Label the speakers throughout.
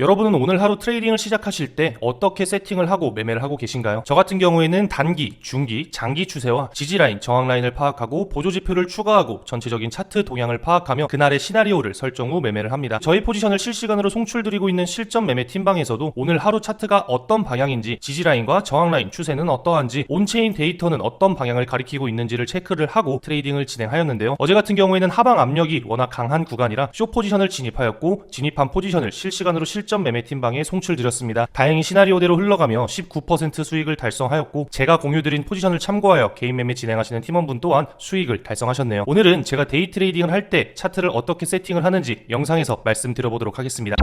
Speaker 1: 여러분은 오늘 하루 트레이딩을 시작하실 때 어떻게 세팅을 하고 매매를 하고 계신가요? 저 같은 경우에는 단기, 중기, 장기 추세와 지지라인, 저항라인을 파악하고 보조지표를 추가하고 전체적인 차트 동향을 파악하며 그날의 시나리오를 설정 후 매매를 합니다. 저희 포지션을 실시간으로 송출드리고 있는 실전 매매 팀방에서도 오늘 하루 차트가 어떤 방향인지 지지라인과 저항라인 추세는 어떠한지 온체인 데이터는 어떤 방향을 가리키고 있는지를 체크를 하고 트레이딩을 진행하였는데요. 어제 같은 경우에는 하방 압력이 워낙 강한 구간이라 쇼 포지션을 진입하였고 진입한 포지션을 실시간으로 실전 매매 팀방에 송출드렸습니다. 다행히 시나리오대로 흘러가며 19% 수익을 달성하였고 제가 공유드린 포지션을 참고하여 개인 매매 진행하시는 팀원분 또한 수익을 달성하셨네요. 오늘은 제가 데이 트레이딩을 할 때 차트를 어떻게 세팅을 하는지 영상에서 말씀드려보도록 하겠습니다.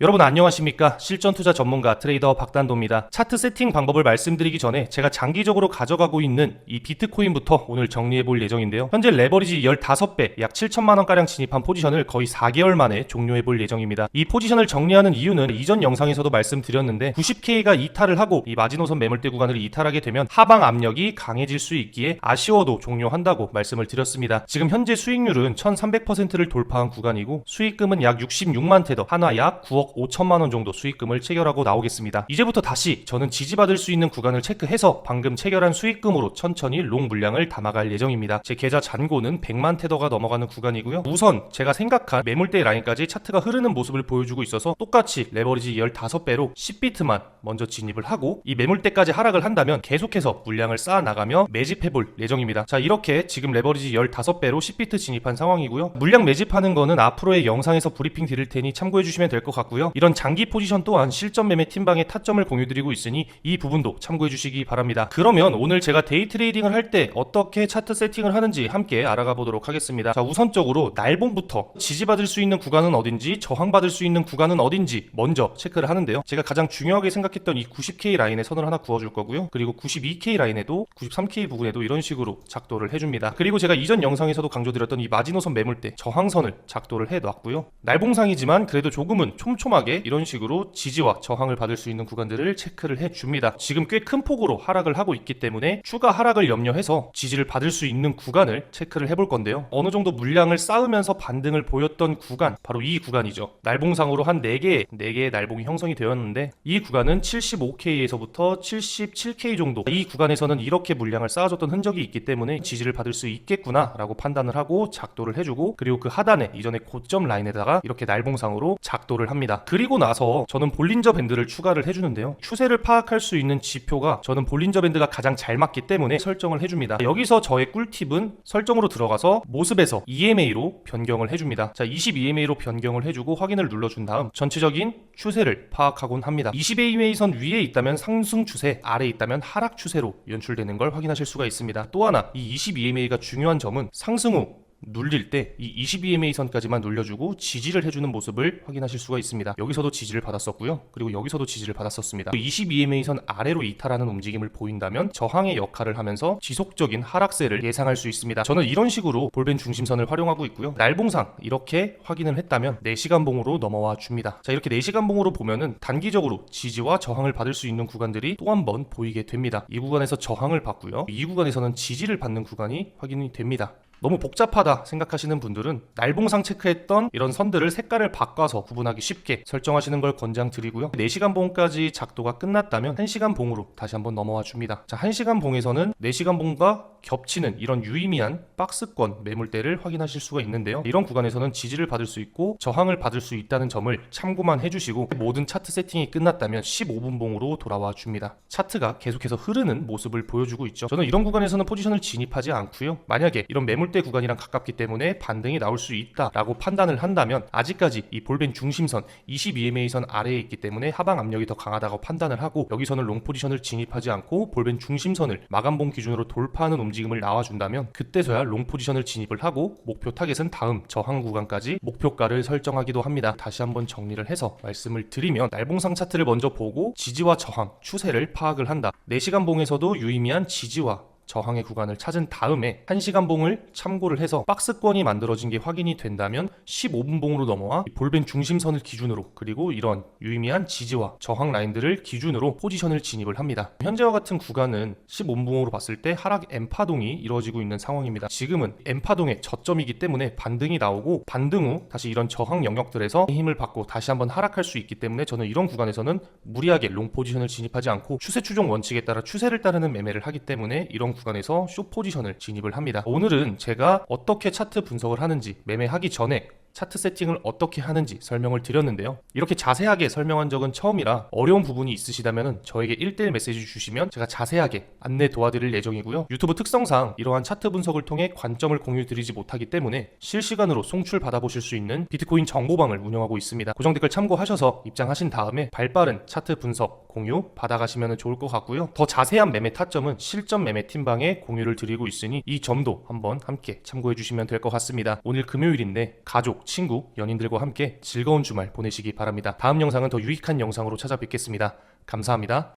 Speaker 1: 여러분 안녕하십니까? 실전 투자 전문가 트레이더 박단도입니다. 차트 세팅 방법을 말씀드리기 전에 제가 장기적으로 가져가고 있는 이 비트코인부터 오늘 정리해 볼 예정인데요. 현재 레버리지 15배 약 7천만원 가량 진입한 포지션을 거의 4개월 만에 종료해 볼 예정입니다. 이 포지션을 정리하는 이유는 이전 영상에서도 말씀드렸는데 90K가 이탈을 하고 이 마지노선 매물대 구간을 이탈하게 되면 하방 압력이 강해질 수 있기에 아쉬워도 종료한다고 말씀을 드렸습니다. 지금 현재 수익률은 1300%를 돌파한 구간이고 수익금은 약 66만 테더 하나 약 9억 5천만 원 정도 수익금을 체결하고 나오겠습니다. 이제부터 다시 저는 지지받을 수 있는 구간을 체크해서 방금 체결한 수익금으로 천천히 롱 물량을 담아갈 예정입니다. 제 계좌 잔고는 100만 테더가 넘어가는 구간이고요. 우선 제가 생각한 매물대 라인까지 차트가 흐르는 모습을 보여주고 있어서 똑같이 레버리지 15배로 10비트만 먼저 진입을 하고 이 매물대까지 하락을 한다면 계속해서 물량을 쌓아 나가며 매집해 볼 예정입니다. 자 이렇게 지금 레버리지 15배로 10비트 진입한 상황이고요. 물량 매집하는 거는 앞으로의 영상에서 브리핑 드릴 테니 참고해 주시면 될 것 같고요. 이런 장기 포지션 또한 실전 매매 팀방의 타점을 공유드리고 있으니 이 부분도 참고해 주시기 바랍니다. 그러면 오늘 제가 데이 트레이딩을 할 때 어떻게 차트 세팅을 하는지 함께 알아가 보도록 하겠습니다. 자, 우선적으로 날봉부터 지지받을 수 있는 구간은 어딘지 저항받을 수 있는 구간은 어딘지 먼저 체크를 하는데요. 제가 가장 중요하게 생각했던 이 90K 라인에 선을 하나 그어줄 거고요. 그리고 92K 라인에도 93K 부분에도 이런 식으로 작도를 해 줍니다. 그리고 제가 이전 영상에서도 강조드렸던 이 마지노선 매물대 저항선을 작도를 해 놨고요. 날봉상이지만 그래도 조금은 촘촘하게 이런 식으로 지지와 저항을 받을 수 있는 구간들을 체크를 해줍니다. 지금 꽤 큰 폭으로 하락을 하고 있기 때문에 추가 하락을 염려해서 지지를 받을 수 있는 구간을 체크를 해볼 건데요. 어느 정도 물량을 쌓으면서 반등을 보였던 구간, 바로 이 구간이죠. 날봉상으로 한 4개, 4개의 날봉이 형성이 되었는데 이 구간은 75K에서부터 77K 정도 이 구간에서는 이렇게 물량을 쌓아줬던 흔적이 있기 때문에 지지를 받을 수 있겠구나 라고 판단을 하고 작도를 해주고 그리고 그 하단에 이전에 고점 라인에다가 이렇게 날봉상으로 작도를 합니다. 그리고 나서 저는 볼린저 밴드를 추가를 해주는데요. 추세를 파악할 수 있는 지표가 저는 볼린저 밴드가 가장 잘 맞기 때문에 설정을 해줍니다. 여기서 저의 꿀팁은 설정으로 들어가서 모습에서 EMA로 변경을 해줍니다. 자, 20EMA로 변경을 해주고 확인을 눌러준 다음 전체적인 추세를 파악하곤 합니다. 20EMA 선 위에 있다면 상승 추세, 아래에 있다면 하락 추세로 연출되는 걸 확인하실 수가 있습니다. 또 하나 이 22EMA가 중요한 점은 상승 후 눌릴 때 이 22MA 선까지만 눌려주고 지지를 해주는 모습을 확인하실 수가 있습니다. 여기서도 지지를 받았었고요. 그리고 여기서도 지지를 받았었습니다. 22MA 선 아래로 이탈하는 움직임을 보인다면 저항의 역할을 하면서 지속적인 하락세를 예상할 수 있습니다. 저는 이런 식으로 볼벤 중심선을 활용하고 있고요. 날봉상 이렇게 확인을 했다면 4시간 봉으로 넘어와 줍니다. 자 이렇게 4시간 봉으로 보면은 단기적으로 지지와 저항을 받을 수 있는 구간들이 또 한 번 보이게 됩니다. 이 구간에서 저항을 받고요. 이 구간에서는 지지를 받는 구간이 확인이 됩니다. 너무 복잡하다 생각하시는 분들은 날봉상 체크했던 이런 선들을 색깔을 바꿔서 구분하기 쉽게 설정하시는 걸 권장드리고요. 4시간 봉까지 작도가 끝났다면 1시간 봉으로 다시 한번 넘어와 줍니다. 자, 1시간 봉에서는 4시간 봉과 겹치는 이런 유의미한 박스권 매물대를 확인하실 수가 있는데요. 이런 구간에서는 지지를 받을 수 있고 저항을 받을 수 있다는 점을 참고만 해주시고 모든 차트 세팅이 끝났다면 15분 봉으로 돌아와 줍니다. 차트가 계속해서 흐르는 모습을 보여주고 있죠. 저는 이런 구간에서는 포지션을 진입하지 않고요. 만약에 이런 매물 대 구간이랑 가깝기 때문에 반등이 나올 수 있다라고 판단을 한다면 아직까지 이 볼벤 중심선 22MA 선 아래에 있기 때문에 하방 압력이 더 강하다고 판단을 하고 여기서는 롱 포지션을 진입하지 않고 볼벤 중심선을 마감봉 기준으로 돌파하는 움직임을 나와준다면 그때서야 롱 포지션을 진입을 하고 목표 타겟은 다음 저항 구간까지 목표가를 설정하기도 합니다. 다시 한번 정리를 해서 말씀을 드리면 날봉상 차트를 먼저 보고 지지와 저항 추세를 파악을 한다. 4시간 봉에서도 유의미한 지지와 저항의 구간을 찾은 다음에 1시간 봉을 참고를 해서 박스권이 만들어진 게 확인이 된다면 15분 봉으로 넘어와 볼벤 중심선을 기준으로 그리고 이런 유의미한 지지와 저항 라인들을 기준으로 포지션을 진입을 합니다. 현재와 같은 구간은 15분 봉으로 봤을 때 하락 M파동이 이루어지고 있는 상황입니다. 지금은 M파동의 저점이기 때문에 반등이 나오고 반등 후 다시 이런 저항 영역들에서 힘을 받고 다시 한번 하락할 수 있기 때문에 저는 이런 구간에서는 무리하게 롱 포지션을 진입하지 않고 추세 추종 원칙에 따라 추세를 따르는 매매를 하기 때문에 이런 구간에서 쇼 포지션을 진입을 합니다. 오늘은 제가 어떻게 차트 분석을 하는지 매매하기 전에 차트 세팅을 어떻게 하는지 설명을 드렸는데요. 이렇게 자세하게 설명한 적은 처음이라 어려운 부분이 있으시다면 저에게 1대1 메시지 주시면 제가 자세하게 안내 도와드릴 예정이고요. 유튜브 특성상 이러한 차트 분석을 통해 관점을 공유 드리지 못하기 때문에 실시간으로 송출 받아보실 수 있는 비트코인 정보방을 운영하고 있습니다. 고정 댓글 참고하셔서 입장하신 다음에 발빠른 차트 분석 공유 받아가시면 좋을 것 같고요. 더 자세한 매매 타점은 실전 매매 팀방에 공유를 드리고 있으니 이 점도 한번 함께 참고해 주시면 될 것 같습니다. 오늘 금요일인데 친구, 연인들과 함께 즐거운 주말 보내시기 바랍니다. 다음 영상은 더 유익한 영상으로 찾아뵙겠습니다. 감사합니다.